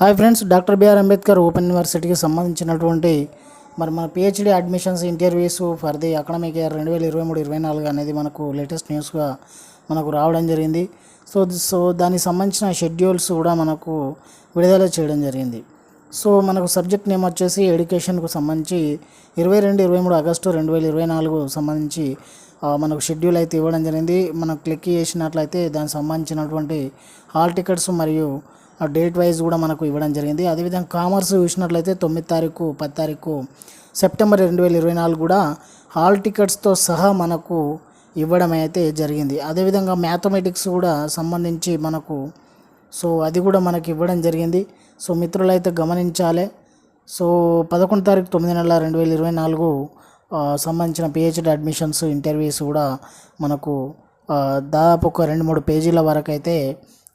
Hi friends doctor BR Ambedkar open యూనివర్సిటీకి సంబంధించినటువంటి మరి మన PhD admissions interviews for the academic year రెండు వేల ఇరవై మూడు ఇరవై నాలుగు అనేది మనకు లేటెస్ట్ న్యూస్గా మనకు రావడం జరిగింది. సో సో దానికి సంబంధించిన షెడ్యూల్స్ కూడా మనకు విడుదల చేయడం జరిగింది. సో మనకు సబ్జెక్ట్ నేమ్ వచ్చేసి ఎడ్యుకేషన్కు సంబంధించి ఇరవై రెండు ఇరవై మూడు ఆగస్టు రెండు వేల ఇరవై నాలుగు సంబంధించి మనకు షెడ్యూల్ అయితే ఇవ్వడం జరిగింది. మనం క్లిక్ చేసినట్లయితే దానికి సంబంధించినటువంటి హాల్ టికెట్స్ మరియు డేట్ వైజ్ కూడా మనకు ఇవ్వడం జరిగింది. అదేవిధంగా కామర్స్ చూసినట్లయితే తొమ్మిది తారీఖు పది తారీఖు సెప్టెంబర్ రెండు వేల ఇరవై నాలుగు కూడా హాల్ టికెట్స్తో సహా మనకు ఇవ్వడం అయితే జరిగింది. అదేవిధంగా మ్యాథమెటిక్స్ కూడా సంబంధించి మనకు సో అది కూడా మనకి ఇవ్వడం జరిగింది. సో మిత్రులైతే గమనించాలి. సో పదకొండు తారీఖు తొమ్మిది నెలల రెండు వేల ఇరవై నాలుగు సంబంధించిన పిహెచ్డి అడ్మిషన్స్ ఇంటర్వ్యూస్ కూడా మనకు దాదాపు ఒక రెండు మూడు పేజీల వరకు అయితే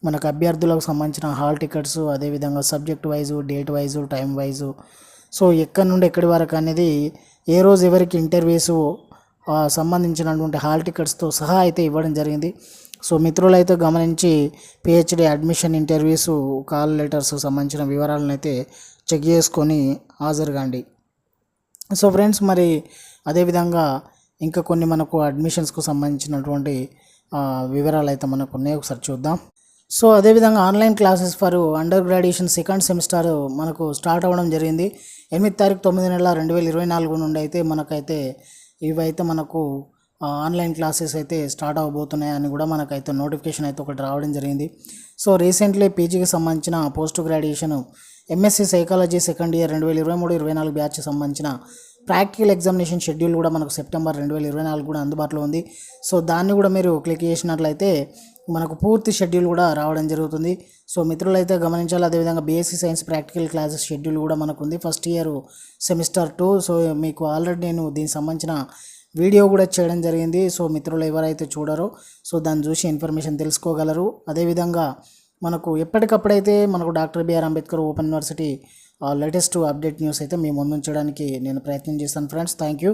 మనకు అభ్యర్థులకు సంబంధించిన హాల్ టికెట్స్ అదేవిధంగా subject wise date wise time wise. So ఎక్కడి నుండి ఎక్కడి వరకు అనేది ఏ రోజు ఎవరికి ఇంటర్వ్యూస్ సంబంధించినటువంటి హాల్ టికెట్స్తో సహా అయితే ఇవ్వడం జరిగింది. సో మిత్రులైతే గమనించి PhD admission interviews call letters సంబంధించిన వివరాలను అయితే చెక్ చేసుకొని హాజరుగాండి. సో ఫ్రెండ్స్ మరి అదేవిధంగా ఇంకా కొన్ని మనకు అడ్మిషన్స్కు సంబంధించినటువంటి వివరాలు అయితే మనకు ఉన్నాయి ఒకసారి చూద్దాం. సో అదేవిధంగా online classes for under graduation second semester మనకు స్టార్ట్ అవ్వడం జరిగింది. ఎనిమిది తారీఖు తొమ్మిది నెలల రెండు వేల ఇరవై నాలుగు నుండి అయితే మనకైతే ఇవైతే మనకు ఆన్లైన్ క్లాసెస్ అయితే స్టార్ట్ అవ్వబోతున్నాయని కూడా మనకైతే నోటిఫికేషన్ అయితే ఒకటి రావడం జరిగింది. సో రీసెంట్లీ పీజీకి సంబంధించిన post graduation MSc psychology second year రెండు వేల ఇరవై మూడు ఇరవై నాలుగు బ్యాచ్ సంబంధించిన ప్రాక్టికల్ ఎగ్జామినేషన్ షెడ్యూల్ కూడా మనకు సెప్టెంబర్ రెండు వేల ఇరవై నాలుగు కూడా అందుబాటులో ఉంది. సో దాన్ని కూడా మీరు క్లిక్ చేసినట్లయితే మనకు పూర్తి షెడ్యూల్ కూడా రావడం జరుగుతుంది. సో మిత్రులైతే గమనించాలి అదేవిధంగా BSc science practical classes schedule కూడా మనకు ఉంది first year semester two so మీకు ఆల్రెడీ నేను దీనికి సంబంధించిన వీడియో కూడా చేయడం జరిగింది. సో మిత్రులు ఎవరైతే చూడరో సో దాన్ని చూసి ఇన్ఫర్మేషన్ తెలుసుకోగలరు. అదేవిధంగా మనకు ఎప్పటికప్పుడైతే మనకు doctor BR Ambedkar open university latest update news అయితే మీ ముందుంచడానికి నేను ప్రయత్నం చేస్తాను ఫ్రెండ్స్ థ్యాంక్ యూ